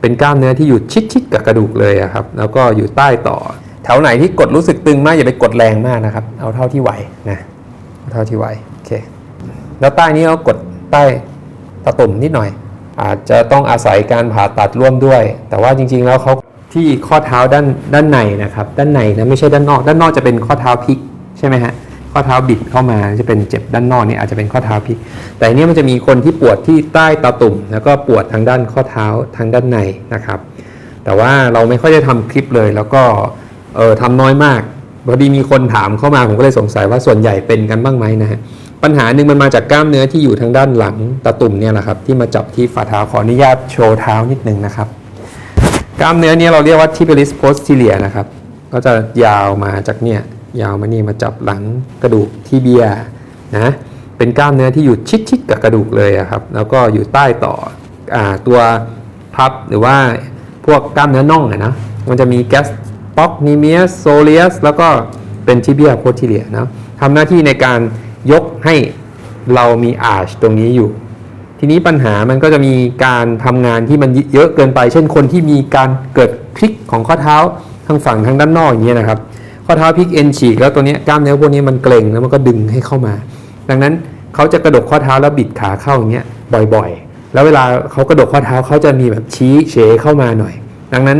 เป็นกล้ามเนื้อที่อยู่ชิดๆกับกระดูกเลยครับ แล้วก็อยู่ใต้ต่อ แถวไหนที่กดรู้สึกตึงมากอย่าไปกดแรงมากนะครับ เอาเท่าที่ไหวนะเอาเท่าที่ไหวโอเคแล้วใต้นี้เรากดใต้ตะตุ่มนิดหน่อย อาจจะต้องอาศัยการผ่าตัดร่วมด้วย แต่ว่าจริง ๆ แล้วเขาที่ข้อเท้าด้านด้านในนะครับ ด้านในนะไม่ใช่ด้านนอก ด้านนอกจะเป็นข้อเท้าพลิกใช่ไหมฮะ ข้อเท้าบิดเข้ามาจะเป็นเจ็บด้านนอกนี่อาจจะเป็นข้อเท้าพลิก แต่อันนี้มันจะมีคนที่ปวดที่ใต้ตาตุ่ม แล้วก็ปวดทางด้านข้อเท้าทางด้านในนะครับ แต่ว่าเราไม่ค่อยได้ทำคลิปเลย แล้วก็เออทำน้อยมากพอดีมีคนถามเข้ามาผมก็เลยสงสัยว่าส่วนใหญ่เป็นกันบ้างไหมนะฮะปัญหาหนึ่งมันมาจากกล้ามเนื้อที่อยู่ทางด้านหลังตาตุ่มเนี่ยแหละครับที่มาจับที่ฝ่าเท้าขออนุญาตโชว์เท้านิดนึงนะครับกล้ามเนื้อเนี้เราเรียกว่า tibialis posterior นะครับก็จะยาวมาจากเนี่ย ยาวมานี่มาจับหลังกระดูกทีเบียนะเป็นกล้ามเนื้อที่อยู่ชิดๆกับกระดูกเลยอะครับ แล้วก็อยู่ใต้ต่ออตัวพับหรือว่าพวกกล้ามเนื้อน่องนะมันจะมีแกสต็อกนิเมียสโซเลียสแล้วก็เป็นทิเบียโพทิเลียนะทำหน้าที่ในการยกให้เรามีอาร์ชตรงนี้อยู่ ทีนี้ปัญหามันก็จะมีการทำงานที่มันเยอะเกินไป เช่นคนที่มีการเกิดพลิกของข้อเท้าทางฝั่งทางด้านนอกอย่างเงี้ยนะครับ ข้อเท้าพลิกเอ็นฉีกแล้วตัวนี้กล้ามเนื้อพวกนี้มันเกร็งแล้วมันก็ดึงให้เข้ามา ดังนั้นเขาจะกระดกข้อเท้าแล้วบิดขาเข้าอย่างเงี้ยบ่อยๆ แล้วเวลาเขากระดกข้อเท้าเขาจะมีแบบชี้เฉเข้ามาหน่อย ดังนั้น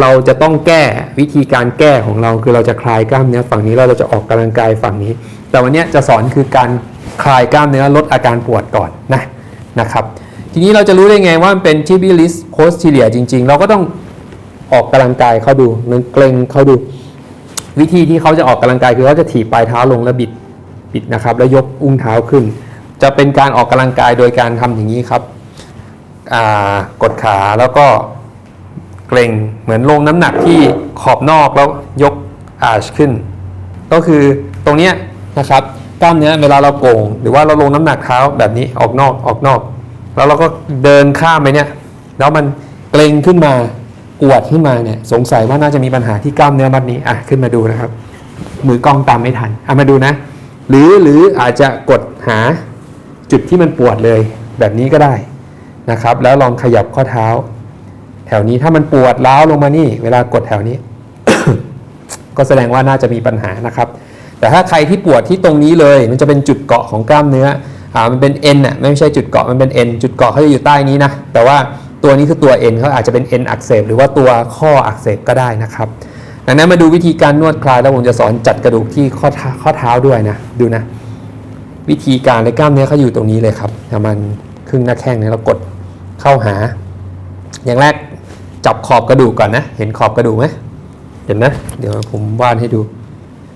เราจะต้องแก้วิธีการแก้ของเราคือเราจะคลายกล้ามเนื้อฝั่งนี้แล้วเราจะออกกำลังกายฝั่งนี้ แต่วันนี้จะสอนคือการคลายกล้ามเนื้อลดอาการปวดก่อนนะนะครับทีนี้เราจะรู้ได้ไงว่ามันเป็น tibialis posterior จริง ๆ เราก็ต้องออกกำลังกายเขาดูนึงเกรงเขาดู วิธีที่เขาจะออกกำลังกายคือเขาจะถีบปลายเท้าลงแล้วบิดบิดนะครับ แล้วยกอุ้งเท้าขึ้น จะเป็นการออกกำลังกายโดยการทำอย่างนี้ครับกดขาแล้วก็เกรงเหมือนลงน้ำหนักที่ขอบนอกแล้วยกอาชขึ้น ก็คือตรงเนี้ยนะครับกล้ามเนื้อเวลาเราโก่งหรือว่าเราลงน้ำหนักเท้าแบบนี้ออกนอกออกนอก แล้วเราก็เดินข้ามไปเนี่ยแล้วมันเกรงขึ้นมา ปวดขึ้นมาเนี่ยสงสัยว่าน่าจะมีปัญหาที่กล้ามเนื้อมัดนี้อะขึ้นมาดูนะครับ มือกล้องตามไม่ทันเอะมาดูนะ หรือหรืออาจจะกดหาจุดที่มันปวดเลยแบบนี้ก็ได้นะครับ แล้วลองขยับข้อเท้า แถวนี้ถ้ามันปวดร้าวลงมานี่ เวลากดแถวนี้ ก็แสดงว่าน่าจะมีปัญหานะครับ แต่ถ้าใครที่ปวดที่ตรงนี้เลย มันจะเป็นจุดเกาะของกล้ามเนื้ออ่ามันเป็นเอ็นอะไม่ใช่จุดเกาะมันเป็นเอ็นจุดเกาะเขาจะอยู่ใต้นี้นะแต่ว่า ตัวนี้คือตัวเอ็นเขาอาจจะเป็นเอ็นอักเสบหรือว่าตัวข้ออักเสบก็ได้นะครับ ดังนั้นมาดูวิธีการนวดคลายแล้วผมจะสอนจัดกระดูกที่ข้อเท้าข้อเท้าด้วยนะดูนะ วิธีการในกล้ามเนื้อเขาอยู่ตรงนี้เลยครับประมาณครึ่งหน้าแข้งเนี่ยเรากดเข้าหา อย่างแรกจับขอบกระดูกก่อนนะ เห็นขอบกระดูกไหมเห็นนะเดี๋ยวผมวาดให้ดู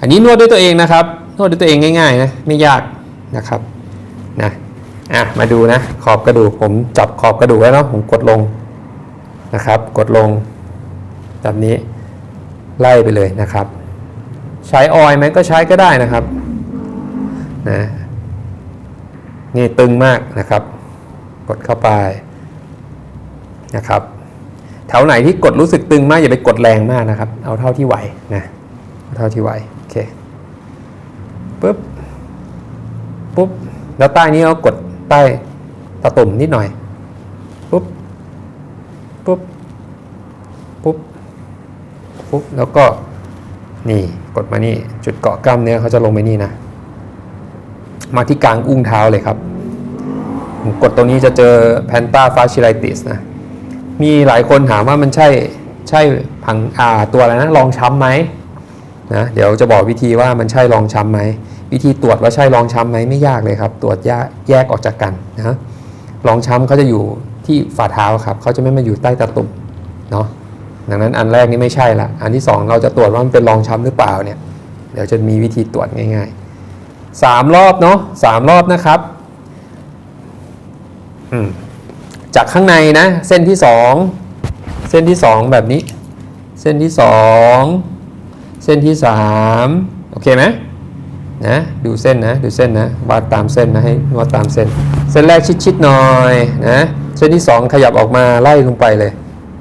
อันนี้นวดด้วยตัวเองนะครับนวดด้วยตัวเองง่ายๆนะไม่ยากนะครับนะ อะมาดูนะขอบกระดูกผมจับขอบกระดูกไว้เนาะผมกดลงนะครับ กดลงแบบนี้ไล่ไปเลยนะครับ ใช้ออยล์ไหมก็ใช้ก็ได้นะครับนะนี่ตึงมากนะครับ กดเข้าไปนะครับแถวไหนที่กดรู้สึกตึงมากอย่าไปกดแรงมากนะครับ เอาเท่าที่ไหวนะเเท่าที่ไหวโอเคปุ๊บปุ๊บแล้วใต้นี้เรากด ใต้ตะตุ่มนิดหน่อยปุ๊บปุ๊บปุ๊บปุ๊บแล้วก็นี่กดมานี่จุดเกาะกล้ามเนื้อเขาจะลงไปนี่นะ มาที่กลางอุ้งเท้าเลยครับผมกดตรงนี้จะเจอแพนต้าฟาชิไลติสนะมีหลายคนถามว่ามันใช่ใช่ผังอ่าตัวอะไรนะรองช้ำไหมนะเดี๋ยวจะบอกวิธีว่ามันใช่รองช้ำไหม วิธีตรวจว่าใช่รองช้ำไหมไม่ยากเลยครับ ตรวจแยกแยกออกจากกันนะรองช้ำเขาจะอยู่ที่ฝ่าเท้าครับเขาจะไม่มาอยู่ใต้ตะตุ่มเนาะดังนั้นอันแรกนี่ไม่ใช่ละอันที่สองเราจะตรวจว่ามันเป็นรองช้ำหรือเปล่าเนี่ยเดี๋ยวจะมีวิธีตรวจง่ายๆสามรอบเนาะสามรอบนะครับจากข้างในนะ เส้นที่สองเส้นที่สองแบบนี้ เส้นที่สองเส้นที่สามโอเคไหม นะดูเส้นนะดูเส้นนะวาดตามเส้นนะให้วาดตามเส้น เส้นแรกชิดๆหน่อยนะเส้นที่สองขยับออกมาไล่ลงไปเลย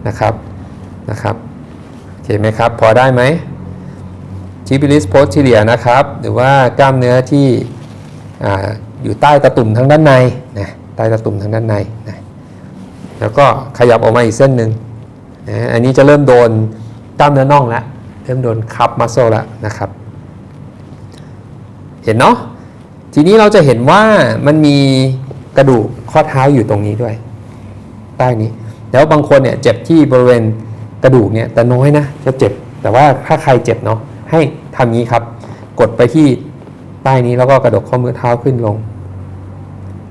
นะครับนะครับโอเคไหมครับพอได้ไหมทิบิลิสโพสติเลียนะครับ หรือว่ากล้ามเนื้อที่ออยู่ใต้ตะตุ่มทางด้านในนะใต้ตะตุ่มทางด้านในนะแล้วก็ขยับออกมาอีกเส้นหนึ่งนะอันนี้จะเริ่มโดนกล้ามเนื้อน่องแล้วเริ่มโดนคับมัสโซแล้วนะครับ เห็นเนาะทีนี้เราจะเห็นว่ามันมีกระดูกข้อเท้าอยู่ตรงนี้ด้วย ใต้นี้ แล้วบางคนเนี่ยเจ็บที่บริเวณกระดูกเนี่ยแต่น้อยนะจะเจ็บ แต่ว่าถ้าใครเจ็บเนาะให้ทำงี้ครับ กดไปที่ใต้นี้แล้วก็กระดกข้อมือเท้าขึ้นลง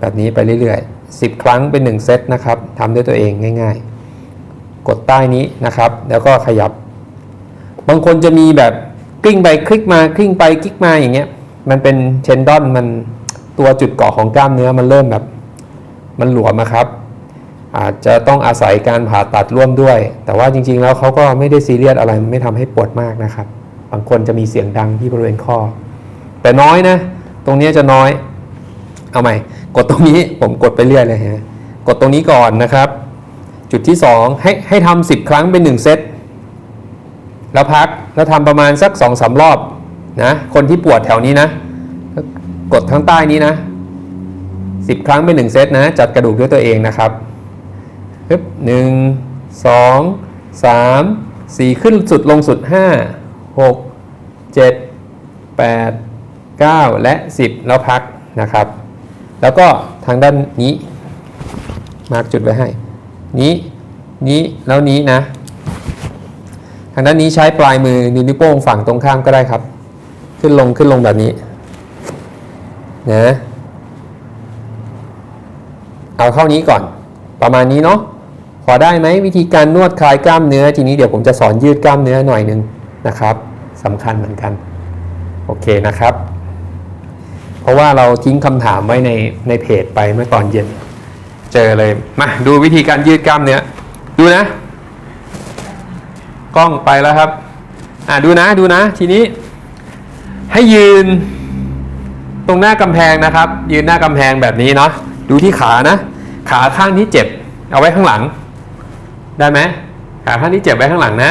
แบบนี้ไปเรื่อยๆ 10 ครั้งเป็น 1 เซตนะครับทำด้วยตัวเองง่าย ๆ กดใต้นี้นะครับ แล้วก็ขยับ บางคนจะมีแบบกลิ้งไปคลิกมาคลิ้งไปคลิกมาอย่างเงี้ย มันเป็นเชนดอนมันตัวจุดเกาะของกล้ามเนื้อมันเริ่มแบบ มันหลวมอะครับ อาจจะต้องอาศัยการผ่าตัดร่วมด้วย แต่ว่าจริง ๆ แล้วเขาก็ไม่ได้ซีเรียสอะไรมันไม่ทำให้ปวดมากนะครับ บางคนจะมีเสียงดังที่บริเวณข้อ แต่น้อยนะ ตรงนี้จะน้อย เอาใหม่ กดตรงนี้ผมกดไปเรื่อยเลยฮะกดตรงนี้ก่อนนะครับ จุดที่ 2 ให้ให้ทำ10ครั้งเป็น 1 เซตแล้วพักแล้วทำประมาณสัก2อสารอบ นะ คนที่ปวดแถวนี้นะ กดข้างใต้นี้นะ10ครั้งเป็น1เซตนะ จัดกระดูกด้วยตัวเองนะครับปึ๊บหนึ่งสองสามสี่ขึ้นสุดลงสุด5 6 7 8 9และ10แล้วพักนะครับ แล้วก็ทางด้านนี้ มาร์กจุดไว้ให้ นี้นี้แล้วนี้นะ ทางด้านนี้ใช้ปลายมือนิ้วโป้งฝั่งตรงข้ามก็ได้ครับ ขึ้นลงขึ้นลงแบบนี้นะเอาเข้านี้ก่อน ประมาณนี้เนาะพอได้ไหมวิธีการนวดคลายกล้ามเนื้อทีนี้เดี๋ยวผมจะสอนยืดกล้ามเนื้อหน่อยหนึงนะครับสำคัญเหมือนกัน โอเคนะครับ เพราะว่าเราทิ้งคำถามไว้ในในเพจไปเมื่อตอนเย็น เจอเลยมาดูวิธีการยืดกล้ามเนื้อดูนะ กล้องไปแล้วครับ อ่าดูนะดูนะ ทีนี้ ให้ยืนตรงหน้ากำแพงนะครับ ยืนหน้ากำแพงแบบนี้เนาะดูที่ขานะ ขาข้างที่เจ็บ เอาไว้ข้างหลัง ได้ไหมขาข้างที่เจ็บไว้ข้างหลังนะ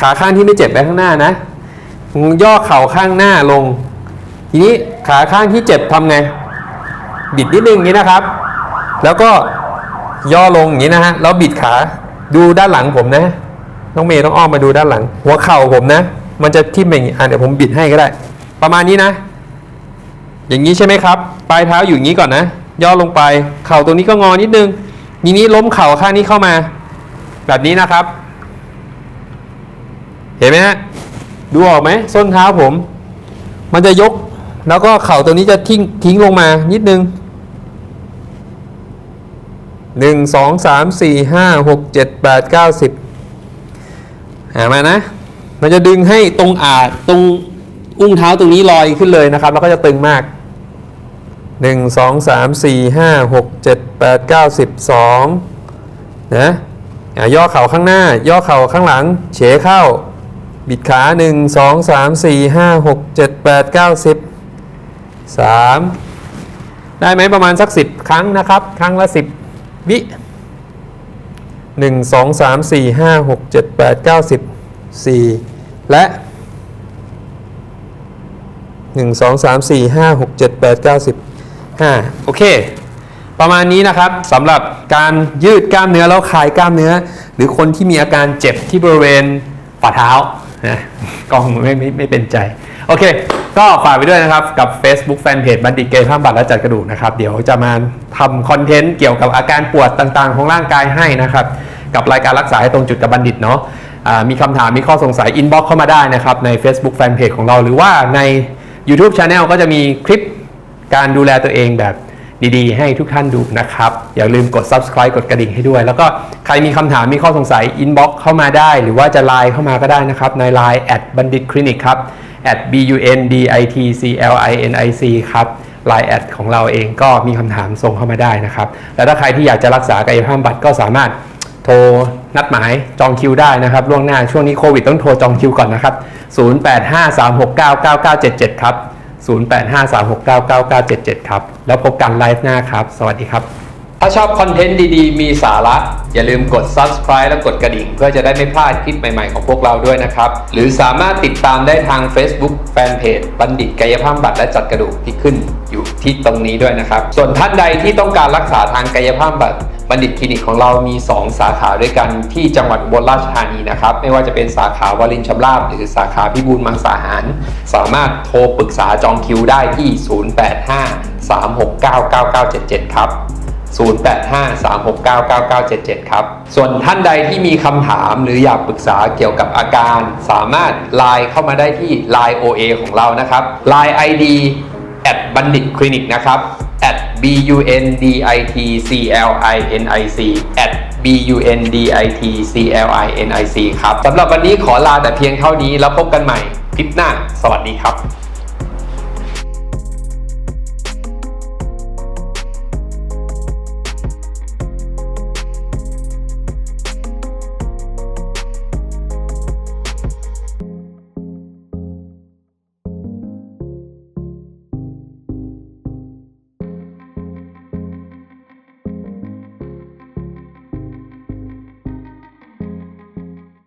ขาข้างที่ไม่เจ็บไว้ข้างหน้านะ ย่อเข่าข้างหน้าลง ทีนี้ขาข้างที่เจ็บทำไง บิดนิดนึงอย่างนี้นะครับ แล้วก็ย่อลงอย่างนี้นะฮะแล้วบิดขาดูด้านหลังผมนะ น้องเมย์ต้องอ้อมมาดูด้านหลัง หัวเข่าผมนะ มันจะทิ่มอย่างนี้อะเดี๋ยวผมบิดให้ก็ได้ ประมาณนี้นะ อย่างนี้ใช่ไหมครับ ปลายเท้าอยู่อย่างนี้ก่อนนะ ย่อลงไป เข่าตรงนี้ก็งอนิดนึงทีนี้ล้มเข่าข้างนี้เข้ามา แบบนี้นะครับ เห็นไหมฮะ ดูออกไหมส้นเท้าผม มันจะยก แล้วก็เข่าตัวนี้จะทิ้งทิ้งลงมานิดนึงหนึ่งสองสามสี่ห้าหกเจ็ดแปดเก้าสิบหามานะ มันจะดึงให้ตรงอาตรง อุ้งเท้าตรงนี้ลอยขึ้นเลยนะครับ แล้วก็จะตึงมากหนึ่งสองสามสี่ห้าหกเจ็ดแปดเก้าสิบสองนะอะย่อเข่าข้างหน้า ย่อเข่าข้างหลัง เฉเข้า บิดขา 1 2 3 4 5 6 7 8 9 10 3 ได้ไหมประมาณสัก 10 ครั้งนะครับ ครั้งละ 10 วิ 1 2 3 4 5 6 7 8 9 10 4 และ 1 2 3 4 5 6 7 8 9 10 5โอเค ประมาณนี้นะครับสำหรับการยืดกล้ามเนื้อแล้วคลายกล้ามเนื้อ หรือคนที่มีอาการเจ็บที่บริเวณฝ่าเท้านะกองไม่ไม่ไม่เป็นใจ โอเค ก็ฝากไปด้วยนะครับ กับ Facebook Fanpage บัณฑิตเกย์ข้ามบัตรและจัดกระดูกนะครับ เดี๋ยวจะมาทำคอนเทนต์เกี่ยวกับอาการปวดต่างๆ ของร่างกายให้นะครับ กับรายการรักษาให้ตรงจุดกับบัณฑิตเนาะอ่ามีคำถามมีข้อสงสัยอินบ็อกเข้ามาได้นะครับ ใน Facebook Fanpage ของเราหรือว่าใน YouTube Channel ก็จะมีคลิปการดูแลตัวเองแบบดีๆ ให้ทุกท่านดูนะครับ อย่าลืมกด subscribe กดกระดิ่งให้ด้วย แล้วก็ใครมีคำถามมีข้อสงสัย inbox เข้ามาได้ หรือว่าจะไลน์เข้ามาก็ได้นะครับ ใน Line at bandit clinic ครับ at b u n d i t c l i n i c ครับ Line แอดของเราเองก็มีคำถามส่งเข้ามาได้นะครับ แล้วถ้าใครที่อยากจะรักษากายภาพบำบัดก็สามารถ โทรนัดหมายจองคิวได้นะครับล่วงหน้าช่วงนี้โควิดต้องโทรจองคิวก่อนนะครับ 0853699977 ครับ 0853699977 ครับ แล้วพบกันไลฟ์หน้าครับ สวัสดีครับ ถ้าชอบคอนเทนต์ดีๆ มีสาระ อย่าลืมกด subscribe และกดกระดิ่ง เพื่อจะได้ไม่พลาดคลิปใหม่ๆของพวกเราด้วยนะครับ หรือสามารถติดตามได้ทาง Facebook Fanpage บัณฑิตกายภาพบำบัดและจัดกระดูกที่ขึ้นอยู่ที่ตรงนี้ด้วยนะครับ ส่วนท่านใดที่ต้องการรักษาทางกายภาพบำบัดบัณฑิตคลินิกของเรามี 2 สาขาด้วยกันที่จังหวัดอุบลราชธานีนะครับ ไม่ว่าจะเป็นสาขาวลินชำราบ หรือสาขาพิบูลมังสาหาร สามารถโทรปรึกษาจองคิวได้ที่ 0853699977 ครับ 0853699977 ครับ ส่วนท่านใดที่มีคำถามหรืออยากปรึกษาเกี่ยวกับอาการ สามารถไลน์เข้ามาได้ที่ Line OA ของเรานะครับ Line ID แอดบัณฑิตคลินิกนะครับ at b u n d i t c l i n i c at b u n d i t c l i n i c ครับสำหรับวันนี้ขอลาแต่เพียงเท่านี้แล้วพบกันใหม่คลิปหน้า สวัสดีครับ